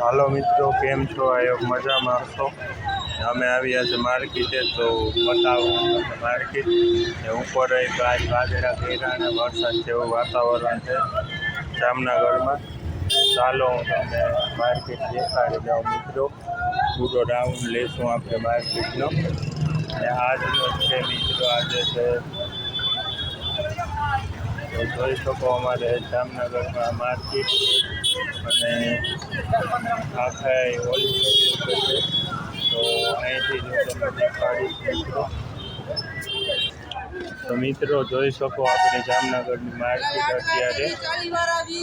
હાલો મિત્રો, કેમ છો? આયો મજામાં છો અમે આવ્યા છે માર્કેટે, તો બતાવું માર્કેટ. ને ઉપર ગાય વાદળા ઘેરા અને વરસાદ જેવું વાતાવરણ છે જામનગરમાં. ચાલો હું તમને માર્કેટ દેખાડી દઉં મિત્રો. પૂરો રાઉન્ડ લેશું આપણે માર્કેટનો. અને આજનો છે મિત્રો, આજે છે જોઈ શકો અમારે જામનગરમાં માર્કેટ. અને આખા તો અહીંથી જો તમે દેખાડીશ તો મિત્રો જોઈ શકો આપણે જામનગરની માર્કેટ અત્યારે.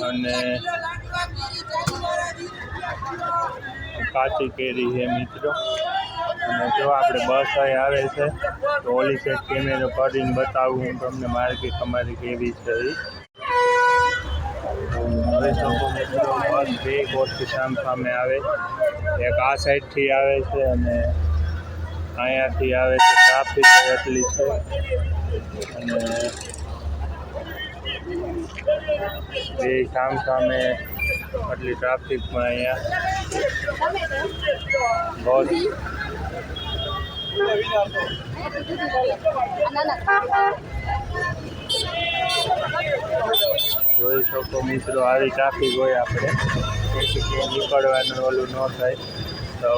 અને કાચી કેરી છે મિત્રો. અને જો આપણે બસ અહીં આવે છે, તો ઓલી સાઈડ કેમેરો કરીને બતાવું હું તમને માર્કેટ અમારી કેવી છે. જોઈ શકો મિત્રો બસ બે કોર્ટથી સામ સામે આવે એક આ સાઈડથી આવે છે અને અહીંયાથી આવે છે ટ્રાફિક એટલી છે. અને બે સામ સામે આટલી ટ્રાફિકમાં અહીંયા. બસ. જોઈ શકો મિત્રો, આવી ટ્રાફિક હોય આપણે. તેથી કે નીકળવાનું ઓલું ન થાય. તો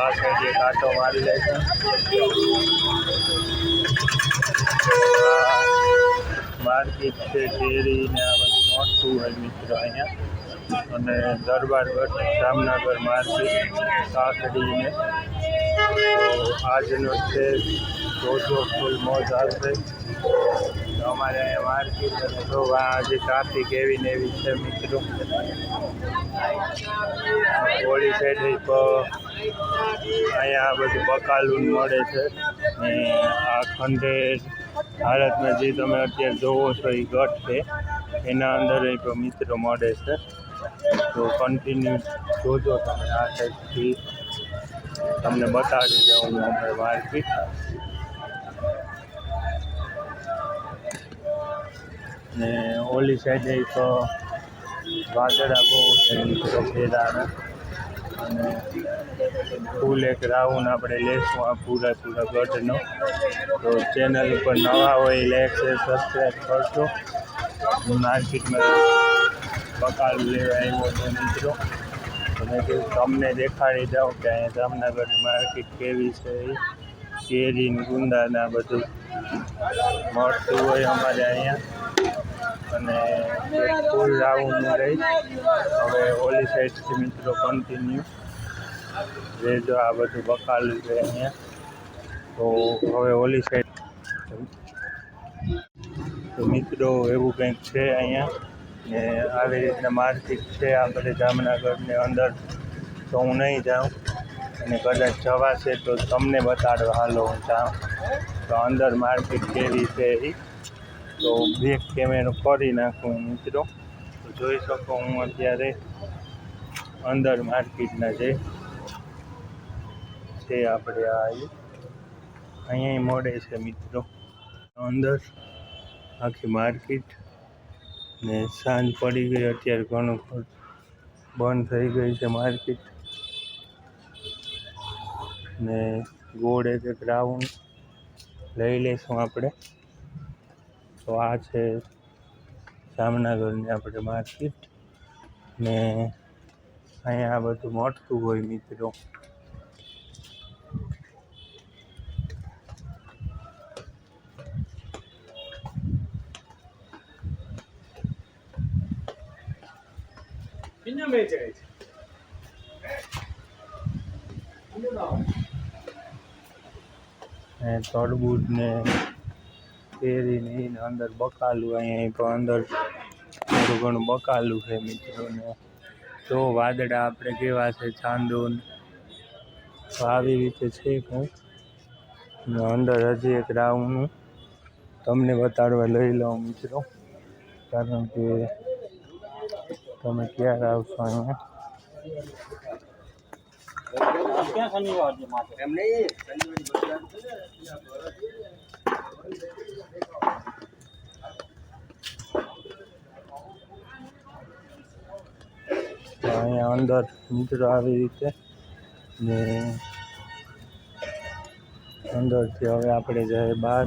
આ સાઈડ એક આટો મારી છે માર્કેટ છે કેરી ને આ બધું મોટું હોય મિત્રો અહીંયા. અને દરબારગઢ જામનગર માર્કેટ, કાકડીને. આજનો છે જોજો ફૂલ મોજ આવશે. અમારે અહીંયા માર્કેટ અને તો આજે ટ્રાફિક એવી ને એવી છે મિત્રો. હોળી એક અહીંયા બધું બકાલું મળે છે. ને આ ખંડેર ભારતમાં જે તમે અત્યારે જોવો છો એ ગઢ છે, એના અંદર મિત્રો મળે છે. તો કન્ટિન્યુ જોજો તમે આ સાઈડથી તમને બતાડી દઉં હું અમારે માર્કેટ ને ઓલી સાઈડ એક વાદળા બહુ છે અને ફૂલ એક રાઉન્ડ આપણે લેશું આ પૂરા પૂરા ગઢનો. તો ચેનલ ઉપર નવા હોય લાઈક છે સબસ્ક્રાઈબ કરશો હું માર્કેટમાં બકાલ લેવા આવ્યો છે મિત્રો. તો તમને દેખાડી દઉં કે અહીંયા જામનગરની માર્કેટ કેવી છે? કેરી ગુંદાના બધું મળતું હોય અમારે અહીંયા. અને ફૂલ રાઉન્ડ રહી. હવે ઓલી સાઈડથી મિત્રો કન્ટિન્યુ રેજો આ બધું બકાલું છે અહીંયા. તો હવે ઓલી સાઈડ તો મિત્રો એવું કંઈક છે અહીંયા. ને આવી રીતના માર્કેટ છે આપણે જામનગરને અંદર. તો હું નહીં જાઉં. અને કદાચ જવાશે તો તમને બતાડવા હાલો હું જાઉં. તો અંદર માર્કેટ કેવી છે એ તો બેક કેમેરો કરી નાખું મિત્રો. તો જોઈ શકો હું અત્યારે અંદર માર્કેટના જે છે આપણે આ. અહીંયા મળે છે મિત્રો. અંદર આખી માર્કેટ ને સાંજ પડી ગઈ, અત્યારે ઘણું બંધ થઈ ગઈ છે માર્કેટ. ને ગોળ એક એક રાઉન્ડ લઈ લઈશું આપણે. તો આ છે જામનગરની આપણે માર્કેટ. ને અહીંયા આ બધું મળતું હોય મિત્રો. કિન્ના મેચ છે. ને ને કેરી ને અંદર બકાલું અહીંયા તો અંદર થોડું ઘણું બકાલું છે મિત્રો ને જો વાદળા આપણે કેવા છે ચાંદો તો આવી રીતે છે કંઈક અંદર હજી એક રાઉન્ડનું તમને બતાડવા લઈ લઉં મિત્રો. કારણ કે તમે ક્યારે આવશો અહીંયા ક્યાં શનિવાર છે માથે એમ નહીં તો અહીંયા અંદર મિત્રો આવી રીતે ને અંદરથી હવે આપણે જઈએ બહાર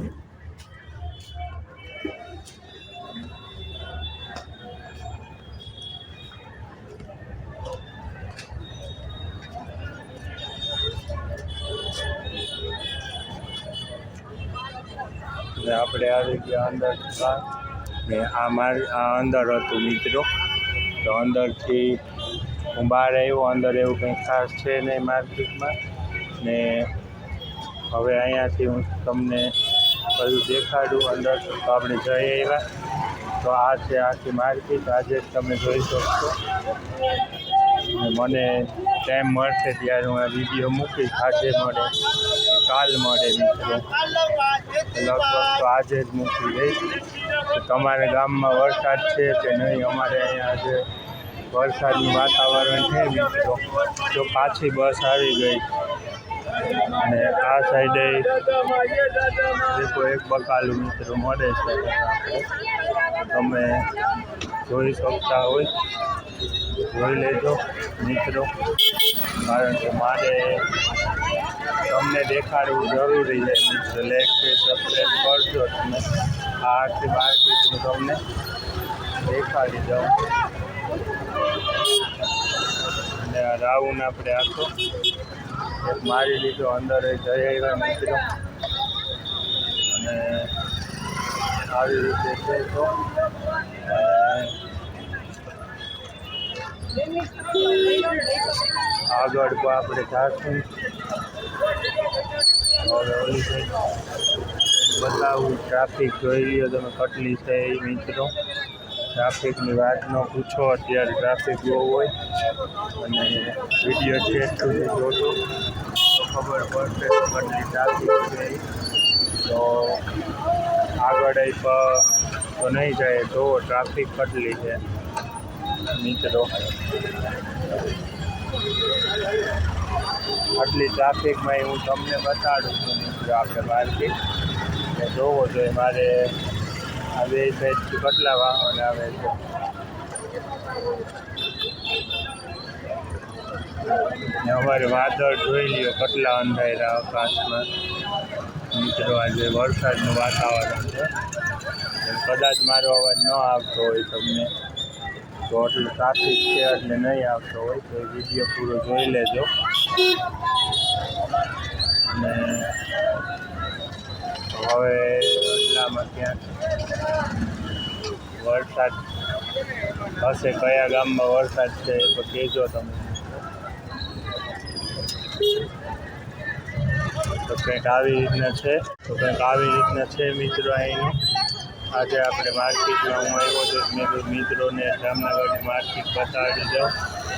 અંદર બહાર ને આ મારી, આ અંદર હતું મિત્રો. તો અંદરથી હું બહાર આવ્યો, અંદર એવું કંઈ ખાસ છે નહીં માર્કેટમાં. ને હવે અહીંયાથી હું તમને બધું દેખાડું અંદર. તો આપણે જઈ આવ્યા. તો આ છે આખી માર્કેટ. આજે તમે જોઈ શકશો. મને ટાઈમ મળશે ત્યારે હું આ વીડિયો મૂકીશ. આજે મળે. કાલ મળે મિત્રો. લગભગ તો આજે જ મૂકી દઈશ. તમારા ગામમાં વરસાદ છે કે નહીં? અમારે અહીંયા આજે વરસાદનું વાતાવરણ છે મિત્રો. તો પાછી બસ આવી ગઈ. અને આ સાઈડે દેખો એક બકાલું મિત્રો મળે છે. તમે જોઈ શકતા હોય. જોઈ લેજો મિત્રો. કારણ કે મારે તમને દેખાડવું જરૂરી છે, મિત્ર. લેક છે સબસ્ક્રાઈબ કરજો તમે. આઠથી બાર ફીટ હું તમને દેખાડી દઉં. અને આ રાઉન્ડ આપણે આખો એક મારી લીધો અંદર જય આવ્યા મિત્રો. અને આવી રીતે છે તો આગળ આપણે જાશું. બતાવું ટ્રાફિક જોઈ લ્યો તમે, કટલી છે એ મિત્રો. ટ્રાફિકની વાત ન પૂછો, અત્યારે ટ્રાફિક બહુ હોય. અને વીડિયો ચેક સુધી જોજો. તો ખબર પડશે કટલી ટ્રાફિક છે તો આગળ એ તો નહીં જાય, તો ટ્રાફિક કટલી છે. મિત્રો. આટલી ટ્રાફિકમાં હું તમને બતાડું છું મિત્રો આપણે બહારથી. ને જોવો જોઈએ મારે આ બે સાઈડથી કેટલા વાહન આવે છે. ને અમારે વાદળ જોઈ લ્યો કેટલા અંધાયેલા આકાશમાં. મિત્રો, આજે વરસાદનું વાતાવરણ છે. કદાચ મારો અવાજ ન આવતો હોય તમને. તો આટલું ટ્રાફિક છે એટલે નહીં આવતો હોય, તો વીડિયો પૂરો જોઈ લેજો. હવે એટલામાં ક્યાંક વરસાદ હશે, કયા ગામમાં વરસાદ છે એ તો કહેજો તમે. તો કંઈક આવી રીતના છે, તો કંઈક આવી રીતના છે મિત્રો અહીંનું. આજે આપણે માર્કેટમાં હું આવ્યો તો મેં મિત્રોને જામનગરની માર્કેટ બતાવી દઉં.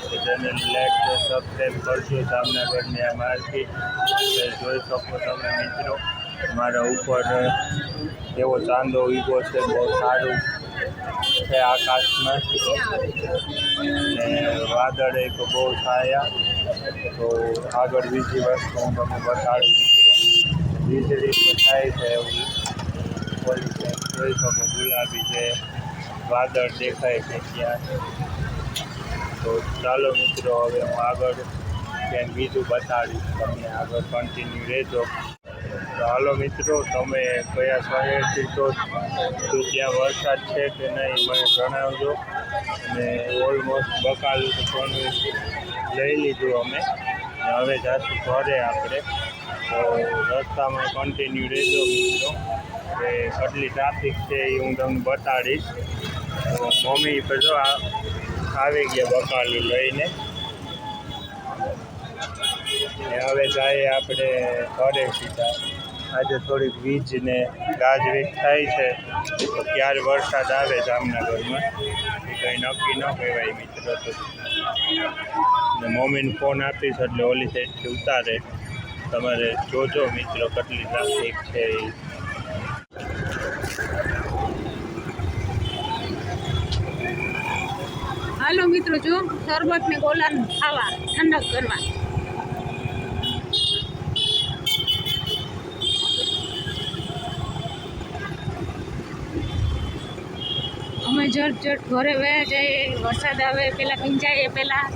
કે જેને લાઈક સબસ્ક્રાઈબ કરજો જામનગરની આ માર્કેટ જોઈ શકો તમે મિત્રો, મારા ઉપર એવો ચાંદો ઊભો છે, બહુ સારું છે આકાશમાં ને વાદળ એક બહુ છાયા. તો આગળ બીજી વસ્તુ હું તમને બતાડું વીજળી તો થાય છે એવું જોઈ શકો, ગુલાબી છે વાદળ દેખાય છે ત્યાં. તો ચાલો મિત્રો, હવે હું આગળ ક્યાંક બીજું બતાડીશ તમને આગળ કન્ટિન્યુ રહેજો. હાલો મિત્રો, તમે કયા શહેરથી છો? તો ત્યાં વરસાદ છે કે નહીં મને જણાવજો. અને ઓલમોસ્ટ બકાલું પણ લઈ લીધું અમે. હવે જાશું ઘરે આપણે. તો રસ્તામાં કન્ટિન્યુ રહેજો મિત્રો. કે કેટલી ટ્રાફિક છે એ હું તમને બતાડીશ. તો મમ્મી જો આ આવી ગયા બકાલું લઈને. હવે જાય આપણે ઘરે સીધા. આજે થોડીક વીજ ને ગાજવીજ થાય છે. તો ક્યારે વરસાદ આવે જામનગરમાં? એ કંઈ નક્કી ન કહેવાય મિત્રો તો. ને મમ્મીને ફોન આપીશ એટલે ઓલી સાઈડથી ઉતારે. તમારે જોજો મિત્રો કેટલી ટ્રાફિક છે એ. હાલો મિત્રો, જો શરબત ને ગોલાન ખાવા, ઠંડક કરવા. અમે જટ ઝટ ઘરે વયા જઈએ, વરસાદ આવે પહેલાં ભીંજાઈએ પહેલાં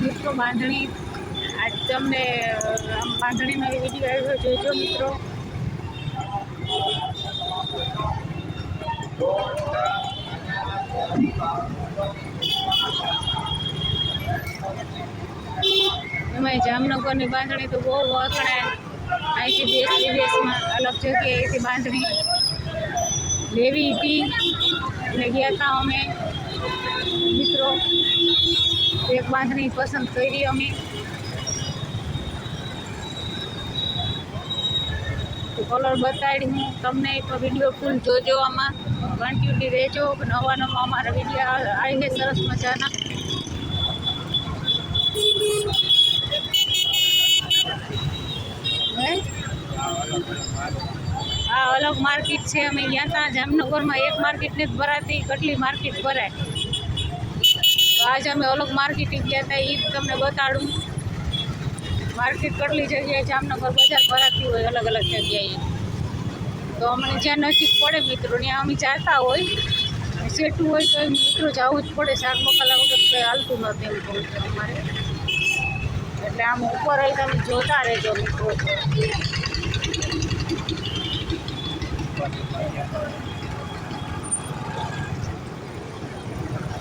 મિત્રો, બાંધણી, આજ તમને બાંધણીનો વીડિયો આવ્યો જોજો મિત્રો. એમાં જામનગરની બાંધણી તો બહુ વખણાય. અહીંથી દેશ વિદેશમાં અલગ જગ્યાએથી બાંધણી લેવી હતી. એટલે ગયા હતા અમે. મિત્રો, એક બાંધણી પસંદ કરી અમે. કલર બતાડી હું તમને તો વીડિયો ફૂલ જોજો આમાં. કન્ટિન્યુ રહેજો નવા નવા અમારા વિડીયા આવી છે સરસ મજાના? આ અલગ માર્કેટ છે, અમે ગયા હતા જામનગરમાં. એક માર્કેટને જ ભરાતી, કેટલી માર્કેટ ભરાય? આજે અમે અલગ માર્કેટ ગયા હતા એ તમને બતાડું. માર્કેટ કેટલી જગ્યાએ જામનગર બજાર ભરાતી હોય અલગ અલગ જગ્યાએ. તો અમને જ્યાં નજીક પડે મિત્રો, ત્યાં અમે જાતા હોય. સેટું હોય તો મિત્રો જવું જ પડે, શાક મોકલા વગર કંઈ હાલતું નથી એમ કહું છું અમારે. એટલે આમ ઉપર હોય તમે જોતા રહેજો મિત્રો.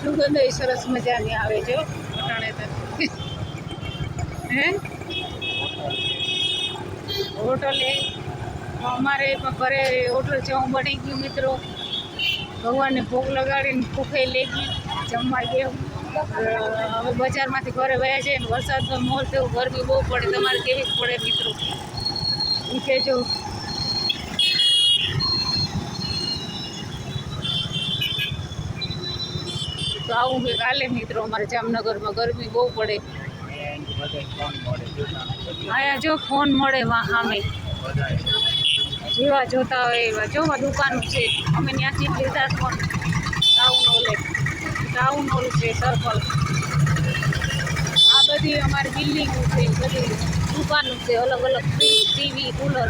સુગંધ સરસ મજાની આવે છે તો. હે? હોટલે અમારે પણ ઘરે હોટલ જવું બની ગયું મિત્રો. ભગવાનને ભોગ લગાડીને ભૂખે લઈ ગઈ જમવા ગયું. હવે બજારમાંથી ઘરે વયા છે ને વરસાદનો મોલ થયો ગરમી બહુ પડે તમારે કેવી પડે મિત્રો? એ કહેજો. તો આવું કે કાલે મિત્રો અમારે જામનગરમાં ગરમી બહુ પડે. અહીંયા જો ફોન મળે વાહ સામે. જેવા જોતા હોય એવા. જોવા દુકાનો છે, અમે ત્યાંથી લીધા પણ ટાઉન ઓલે ટાઉન હોલ છે સર્કલ આ બધી અમારી બિલ્ડિંગો છે બધી દુકાનો છે, અલગ અલગ ફ્રીજ ટીવી કુલર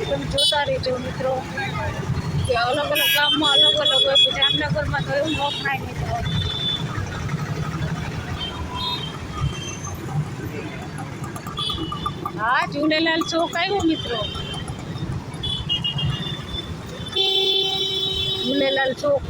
તમે જોતા રહેજો મિત્રો. કે અલગ અલગ ગામમાં અલગ અલગ હોય જામનગરમાં તો એવું વખણાય મિત્રો હા ઝૂલેલાલ ચોક આવ્યો મિત્રો? ઝૂલેલાલ ચોક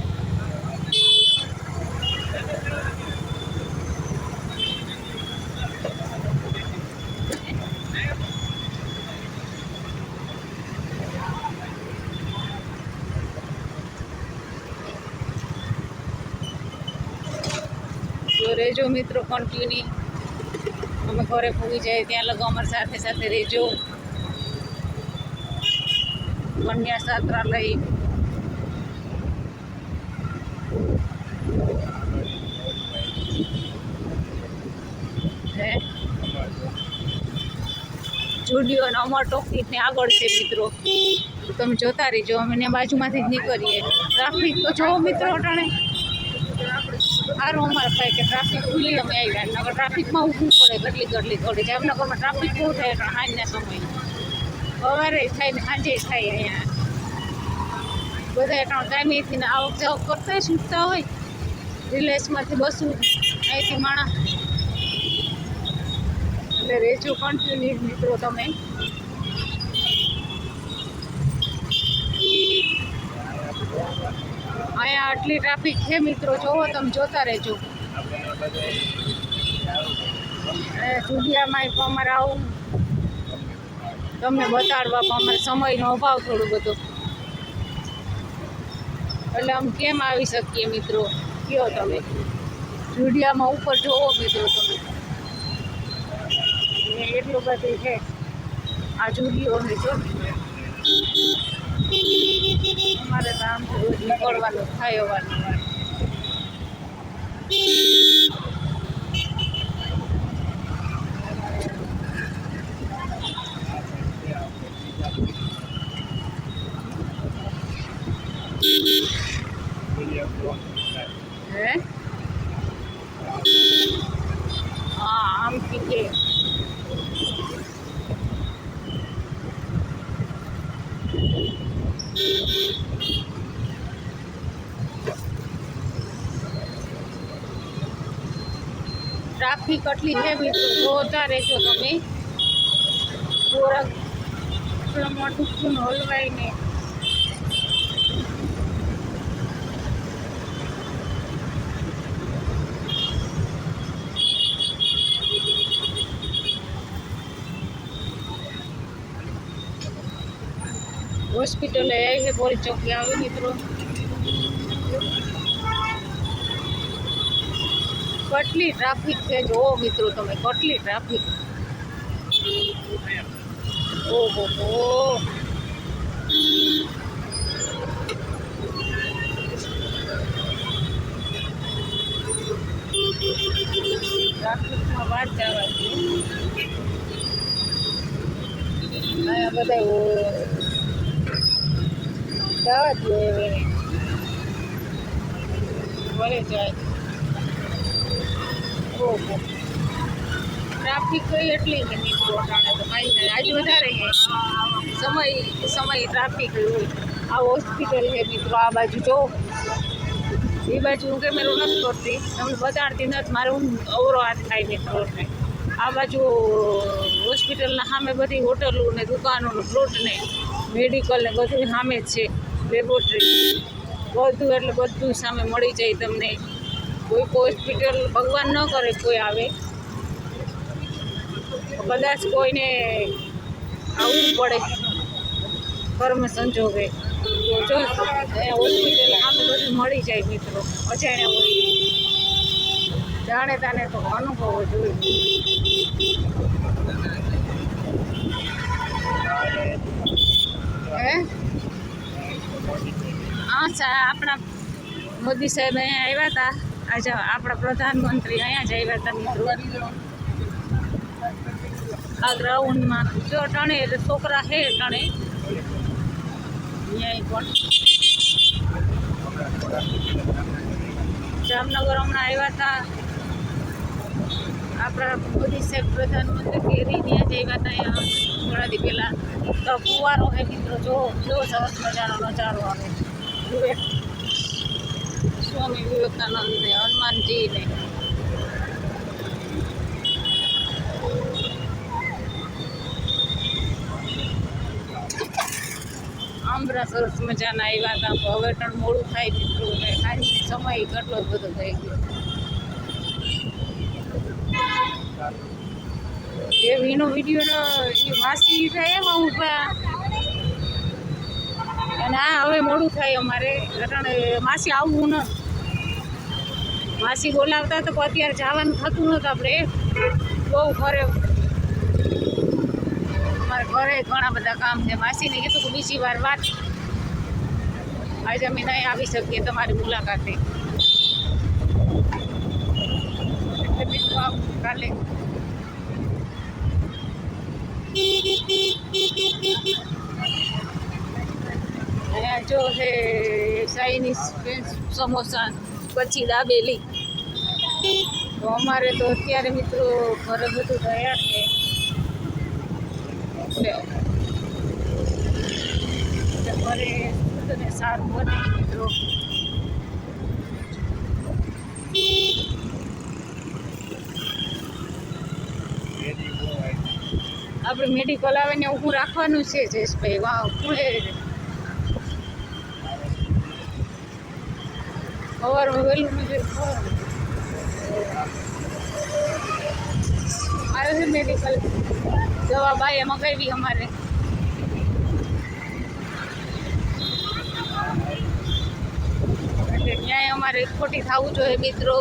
રહેજો મિત્રો કન્ટિન્યુ અમે ઘરે પૂગી જાય ત્યાં લગો અમારી સાથે સાથે રહેજો કન્યા છાત્રાલય હે? જુડિયો અને અમર ટોકીને આગળ છે મિત્રો. તમે જોતા રહીજો અમે બાજુમાંથી જ નીકળીએ. ટ્રાફિક તો જોવો મિત્રો અટાણે. સારું અમારે થાય કે ટ્રાફિક ખુલ્લી અમે આવ્યા નગર ટ્રાફિકમાં ઊભું પડે ગટલી ગટલી થોડી જામનગરમાં ટ્રાફિક બહુ થાય સાંજના સમયે. સવારે થાય ને સાંજે થાય અહીંયા. બધા ત્રણ ટાઈમેથી આવક જાવક કરતા છૂટતા હોય. રિલેસમાંથી બસું અહીંથી માણસ. એટલે રેજો કન્ટિન્યુ મિત્રો, તમે અહીંયા આટલી ટ્રાફિક છે મિત્રો, જોવો તમે, જોતા રહેજો. જુડિયામાં અમારે આવું. તમને બતાડવા પણ અમારે સમયનો અભાવ થોડો બધો. એટલે આમ કેમ આવી શકીએ મિત્રો? કયો તમે? જુડિયામાં ઉપર જોવો મિત્રો તમે. એટલું બધું છે. આ જુડિયો જો. અમારે તો આમ નીકળવાનું થાય હોવાનું હે હા આમથી કે ટ્રાફિક આટલી છે મિત્રો જોતા રહેજો તમે થોડાક એટલા મોટું ખૂન હલવાય ને હોસ્પિટલે આવી પોલીસ ચોકી આવે મિત્રો કેટલી ટ્રાફિક છે જોવો મિત્રો તમે, કેટલી ટ્રાફિક ઓહો હો. ટ્રાફિકમાં વાત જવા બધા જવા દે. ભલે જાય. ઓહો ટ્રાફિક કઈ એટલી કાંઈ નહીં. આજ વધારે સમય સમય ટ્રાફિક હોય. આ હોસ્પિટલ છે મિત્રો આ બાજુ જો. એ બાજુ હું કેમેરો નથી કરતી. તમને બતાડતી નથી, મારે હું અવરો હાથ થાય મિત્રો આ બાજુ હોસ્પિટલના સામે બધી હોટલો ને દુકાનો ને પ્લોટ ને મેડિકલ ને બધું સામે જ છે. લેબોરેટરી બધું એટલે બધું સામે મળી જાય તમને. કોઈ હોસ્પિટલ ભગવાન ન કરે કોઈ આવે. કદાચ કોઈને આવવું પડે. કર્મ સંજોગે. જો હોસ્પિટલ આમ બધું મળી જાય મિત્રો, અજાણ્યા હોય. જાણે તાને તો અનુભવ જોઈએ હે? આપણા મોદી સાહેબ અહીંયા આવ્યા હતા. આજે આપણા પ્રધાનમંત્રી અહીંયા જ આવ્યા હતા આ ગ્રાઉન્ડમાં જો ટણે, એટલે છોકરા હે ટણે. અહીંયા પણ. જામનગર હમણાં આવ્યા હતા. આપણા મોદી સાહેબ પ્રધાનમંત્રી કેરી ત્યાં જ આવ્યા હતા થોડા દી પહેલાં. તો ફુવારો છે મિત્રો, જો જો સરસ મજાનો નજારો આવે. સ્વામી વિવેકાનંદ ને હનુમાનજી આંબરા સરસ મજાના આવ્યા હતા હવે પણ મોડું થાય મિત્રો ને ખાલી સમય કેટલો બધો થઈ ગયો. એ વીનો વીડિયો એ માસી છે એમાં ઊભા અને આ હવે મોડું થાય અમારે. કારણ માસી આવવું ન માસી બોલાવતા તો અત્યારે જવાનું થતું નહોતું આપણે. બહુ ઘરે અમારે ઘરે ઘણા બધા કામ છે. માસીને કીધું કે બીજી વાર વાત. આજે અમે નહીં આવી શકીએ તમારી મુલાકાતે. એટલે મિત્રો આવું કાલે. જો છે ચાઇનીઝ સમોસા. પછી દાબેલી. તો અમારે તો અત્યારે મિત્રો ઘરે બધું તૈયાર છે. ઘરે બધાને સારું બને મિત્રો. આપણે મેડિકલ આવે ને ઊભું રાખવાનું છે જયેશભાઈ. વાહ પૂરે સવારમાં વહેલું નથી આવે છે મેડિકલ દવા બાએ મગાવી અમારે. એટલે ન્યાય અમારે ખોટી થવું જોઈએ મિત્રો.